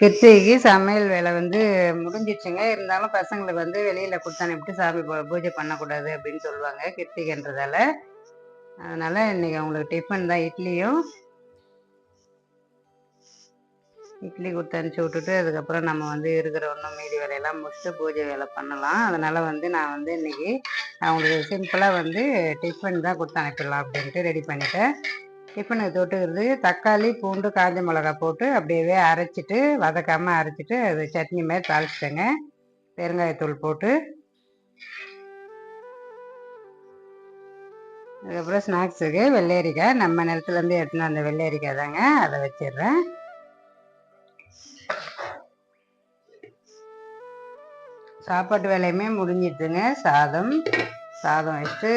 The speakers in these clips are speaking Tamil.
கிருத்திகைக்கு சமையல் வேலை வந்து முடிஞ்சிச்சுங்க. இருந்தாலும் பசங்களுக்கு வந்து வெளியில் கொடுத்து அனுப்பிட்டு சாமி பூஜை பண்ணக்கூடாது அப்படின்னு சொல்லுவாங்க கிருத்திகைன்றதால. அதனால இன்னைக்கு அவங்களுக்கு டிஃபன் தான் இட்லியும். இட்லி கொடுத்து அனுப்பிச்சி விட்டுட்டு அதுக்கப்புறம் நம்ம வந்து இருக்கிற ஒன்றும் மீதி வேலையெல்லாம் முடிச்சுட்டு பூஜை வேலை பண்ணலாம். அதனால வந்து நான் வந்து இன்னைக்கு அவங்களுக்கு சிம்பிளாக வந்து டிஃபன் தான் கொடுத்து அனுப்பிடலாம் அப்படின்ட்டு ரெடி இப்போ நான் தொட்டுக்கிறது தக்காளி பூண்டு காஞ்ச மிளகா போட்டு அப்படியே அரைச்சிட்டு வதக்காமல் அரைச்சிட்டு அது சட்னி மாதிரி தாளிச்சிட்டேங்க. பெருங்காயத்தூள் போட்டு. அதுக்கப்புறம் ஸ்நாக்ஸுக்கு வெள்ளரிக்காய். நம்ம நிலத்துலேருந்து எடுத்துன்னு அந்த வெள்ளரிக்காய் தாங்க. அதை வச்சிடுறேன். சாப்பாட்டு வேலையுமே முடிஞ்சிடுதுங்க சாதம். சாதம் வச்சுட்டு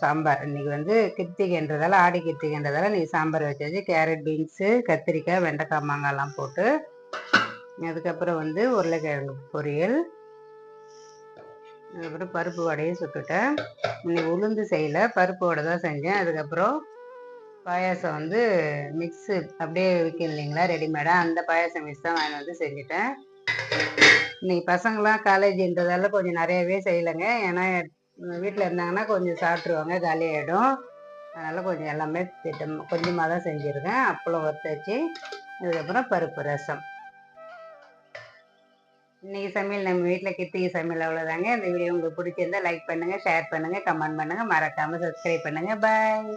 சாம்பார். இன்றைக்கி வந்து கிருத்திகைன்றதால ஆடி கிருத்திகைன்றதால இன்றைக்கி சாம்பார் வச்சாச்சு கேரட் பீன்ஸு கத்திரிக்காய் வெண்டைக்காய் மாங்காய்லாம் போட்டு அதுக்கப்புறம் வந்து உருளைக்கிழங்கு பொரியல் அதுக்கப்புறம் பருப்பு வடையும் சுட்டுட்டேன். இன்னைக்கு உளுந்து செய்யல பருப்பு வடை தான் செஞ்சேன். அதுக்கப்புறம் பாயாசம் வந்து மிக்ஸு அப்படியே விற்கும் இல்லைங்களா ரெடிமேடாக அந்த பாயாசம் மிக்ஸ் தான் வாங்கி வந்து செஞ்சுட்டேன். இன்னைக்கு பசங்களாம் காலேஜ்ன்றதால கொஞ்சம் நிறையவே செய்யலைங்க. ஏன்னா வீட்டில் இருந்தாங்கன்னா கொஞ்சம் சாப்பிட்ருவாங்க காலியாகிடும் அதனால் கொஞ்சம் எல்லாமே திட்டம் கொஞ்சமாக தான் செஞ்சுருக்கேன். அப்பளம் வறுத்தாச்சு அதுக்கப்புறம் பருப்பு ரசம். இன்றைக்கி சமையல் நம்ம வீட்டில் கித்திகை சமையல் அவ்வளோதாங்க இந்த வீடியோ உங்களுக்கு பிடிச்சிருந்தா லைக் பண்ணுங்கள் ஷேர் பண்ணுங்கள் கமெண்ட் பண்ணுங்கள் மறக்காமல் சப்ஸ்கிரைப் பண்ணுங்கள் பாய்